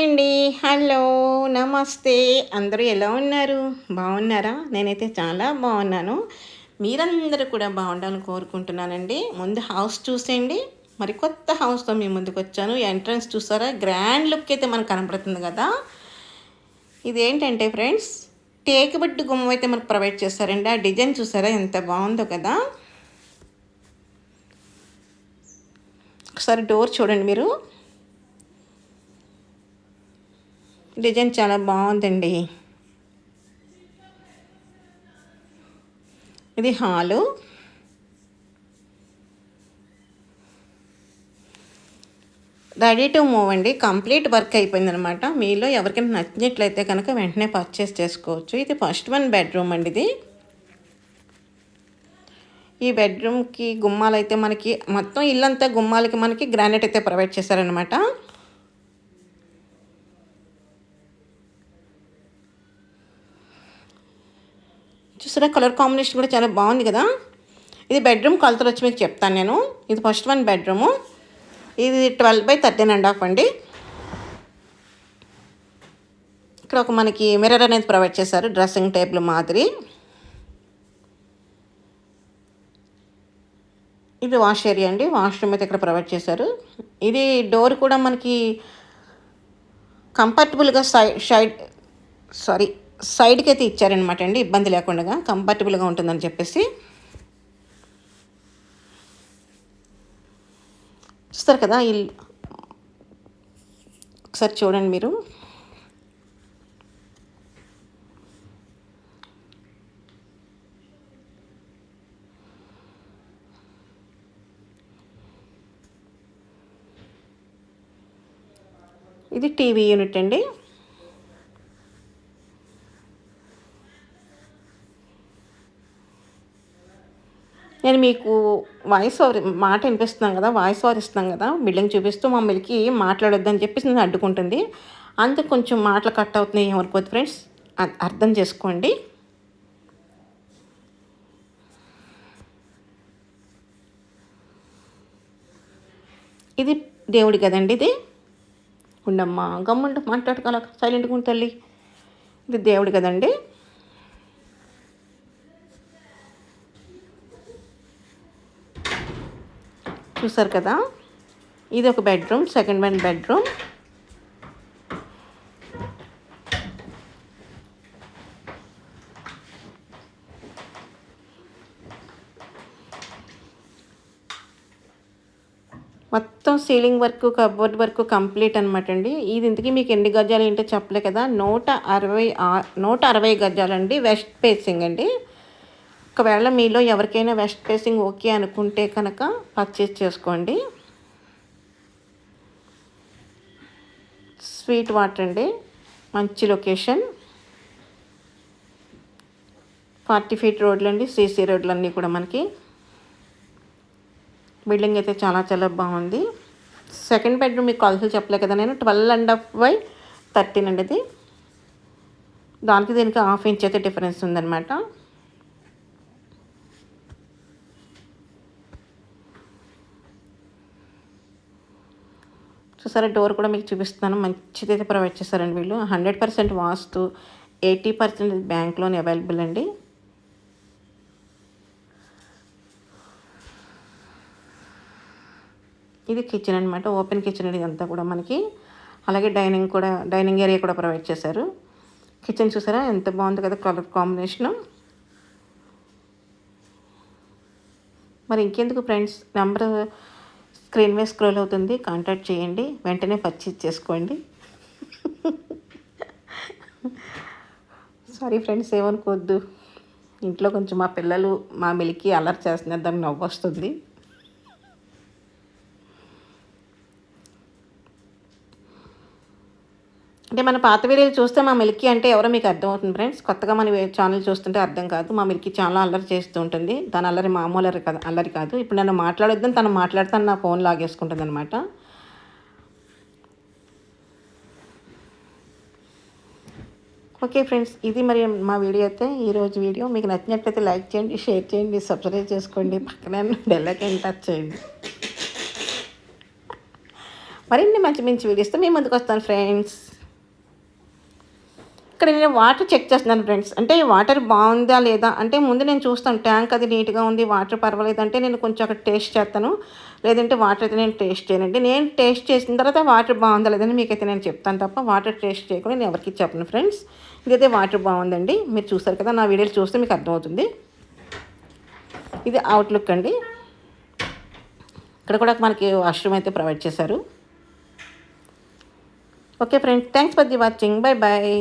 Hi అండి. Hello నమస్తే. అందరూ ఎలా ఉన్నారు? బాగున్నారా? నేనైతే చాలా బాగున్నాను. మీరందరూ కూడా బాగుండాలని కోరుకుంటున్నానండి. ముందు హౌస్ చూసేయండి. మరి కొత్త హౌస్తో మీ ముందుకు వచ్చాను. ఎంట్రన్స్ చూసారా? గ్రాండ్ లుక్ అయితే మనకు కనపడుతుంది కదా. ఇదేంటంటే ఫ్రెండ్స్ టేక్ బెడ్ గుమ్మ అయితే మనకు ప్రొవైడ్ చేస్తారండి. ఆ డిజైన్ చూసారా? ఎంత బాగుందో కదా. ఒకసారి డోర్ చూడండి మీరు. డిజైన్ చాలా బాగుందండి. ఇది హాలు. రెడీ టు మూవ్ అండి. కంప్లీట్ వర్క్ అయిపోయిందనమాట మీలో ఎవరికైనా నచ్చినట్లయితే కనుక వెంటనే పర్చేస్ చేసుకోవచ్చు. ఇది ఫస్ట్ వన్ బెడ్రూమ్ అండి ఇది. ఈ బెడ్రూమ్కి గుమ్మాలు అయితే మనకి మొత్తం ఇల్లంతా గుమ్మాలకి మనకి గ్రానైట్ అయితే ప్రొవైడ్ చేశారనమాట చూసారా? కలర్ కాంబినేషన్ కూడా చాలా బాగుంది కదా? ఇది బెడ్రూమ్ కొలతలు వచ్చి మీకు చెప్తాను నేను. ఇది ఫస్ట్ వన్ బెడ్రూము. ఇది twelve by thirteen and half అండి. ఇక్కడ ఒక మనకి మిర్రర్ అనేది ప్రొవైడ్ చేశారు డ్రెస్సింగ్ టేబుల్ మాదిరి. ఇది వాష్ ఏరియా అండి. వాష్రూమ్ అయితే ఇక్కడ ప్రొవైడ్ చేశారు. ఇది డోర్ కూడా మనకి కంఫర్టబుల్గా సై సైడ్ సారీ సైడ్కి అయితే ఇచ్చారనమాట అండి. ఇబ్బంది లేకుండా కంఫర్టబుల్గా ఉంటుందని చెప్పేసి. చూస్తారు కదా ఇల్లు ఒకసారి చూడండి మీరు. ఇది టీవీ యూనిట్ అండి. నేను మీకు వాయిస్ ఓవర్ మాట వినిపిస్తున్నాం కదా వాయిస్ ఓవర్ ఇస్తున్నాం కదా బిల్డింగ్ చూపిస్తూ మమ్మల్కి మాట్లాడొద్దని చెప్పేసి నేను అడ్డుకుంటుంది. అంత కొంచెం మాటలు కట్ అవుతున్నాయి ఏమనుకోద్దు ఫ్రెండ్స్ అర్థం చేసుకోండి. ఇది దేవుడి కదండి ఇది? ఉండమ్మా గమ్ముండు మాట్లాడుకోవాలి సైలెంట్గా ఉంటుంది తల్లి. ఇది దేవుడు కదండి? చూసారు కదా? ఇది ఒక బెడ్రూమ్ సెకండ్ వన్ బెడ్రూమ్. మొత్తం ceiling work cupboard work complete అనమాట అండి. ఇది ఇంతకీ మీకు ఎన్ని గజాలు ఏంటో చెప్పలే కదా? నూట అరవై నూట అరవై గజాలండి వెస్ట్ ఫేసింగ్ అండి. ఒకవేళ మీలో ఎవరికైనా వెస్ట్ ఫేసింగ్ ఓకే అనుకుంటే కనుక పర్చేస్ చేసుకోండి. స్వీట్ వాటర్ అండి. మంచి లొకేషన్ ఫార్టీ ఫీట్ రోడ్లు అండి సీసీ రోడ్లు అన్నీ కూడా మనకి. బిల్డింగ్ అయితే చాలా చాలా బాగుంది. సెకండ్ బెడ్రూమ్ మీకు కాల్సి చెప్పలే కదా నేను twelve and half by thirteen అండి ఇది. దానికి దీనికి హాఫ్ ఇంచ్ అయితే డిఫరెన్స్ ఉందన్నమాట. చూసారా డోర్ కూడా మీకు చూపిస్తున్నాను. మంచిదైతే ప్రొవైడ్ చేస్తారండి వీళ్ళు. Hundred percent vastu eighty percent bank loan available అండి. ఇది కిచెన్ అనమాట ఓపెన్ కిచెన్ ఇదంతా కూడా మనకి. అలాగే డైనింగ్ కూడా డైనింగ్ ఏరియా కూడా ప్రొవైడ్ చేశారు. కిచెన్ చూసారా? ఎంత బాగుంది కదా కలర్ కాంబినేషను. మరి ఇంకెందుకు ఫ్రెండ్స్? నెంబర్ స్క్రీన్ మీద స్క్రోల్ అవుతుంది కాంటాక్ట్ చేయండి వెంటనే పర్చేజ్ చేసుకోండి. సారీ ఫ్రెండ్స్ ఏమనుకోవద్దు. ఇంట్లో కొంచెం మా పిల్లలు మా మిలికి అలర్ట్ చేస్తున్నారు దానికి నవ్వు వస్తుంది అంటే మన పాత వీడియోలు చూస్తే మా మిల్కీ అంటే ఎవరో మీకు అర్థమవుతుంది ఫ్రెండ్స్. కొత్తగా మన ఛానల్ చూస్తుంటే అర్థం కాదు. మా మిల్కీ చాలా అల్లరి చేస్తూ ఉంటుంది. తన అల్లరి మామూలు అల్లరి కాదు అల్లరి కాదు. ఇప్పుడు నన్ను మాట్లాడొద్దని తను మాట్లాడుతాను నా ఫోన్ లాగేసుకుంటుంది అనమాట ఓకే ఫ్రెండ్స్ ఇది మరి మా వీడియో అయితే. ఈరోజు వీడియో మీకు నచ్చినట్లయితే లైక్ చేయండి షేర్ చేయండి సబ్స్క్రైబ్ చేసుకోండి. పక్కనే బెల్లకి టచ్ చేయండి. మరిన్ని మంచి మంచి వీడియోస్తో మేము ముందుకు వస్తాను ఫ్రెండ్స్ ఇక్కడ నేను వాటర్ చెక్ చేస్తున్నాను ఫ్రెండ్స్ అంటే వాటర్ బాగుందా లేదా? అంటే ముందు నేను చూస్తాను ట్యాంక్ అది నీట్గా ఉంది వాటర్ పర్వాలేదు అంటే నేను కొంచెం అక్కడ టేస్ట్ చేస్తాను. లేదంటే వాటర్ అయితే నేను టేస్ట్ చేయనండి. నేను టేస్ట్ చేసిన తర్వాత వాటర్ బాగుందా లేదని మీకైతే నేను చెప్తాను తప్ప వాటర్ టేస్ట్ చేయకుండా నేను ఎవరికి చెప్పను ఫ్రెండ్స్ ఇదైతే వాటర్ బాగుందండి. మీరు చూస్తారు కదా నా వీడియోలు చూస్తే మీకు అర్థమవుతుంది. ఇది అవుట్లుక్ అండి. ఇక్కడ కూడా మనకి వాష్రూమ్ అయితే ప్రొవైడ్ చేశారు. Okay friends thanks for the watching bye bye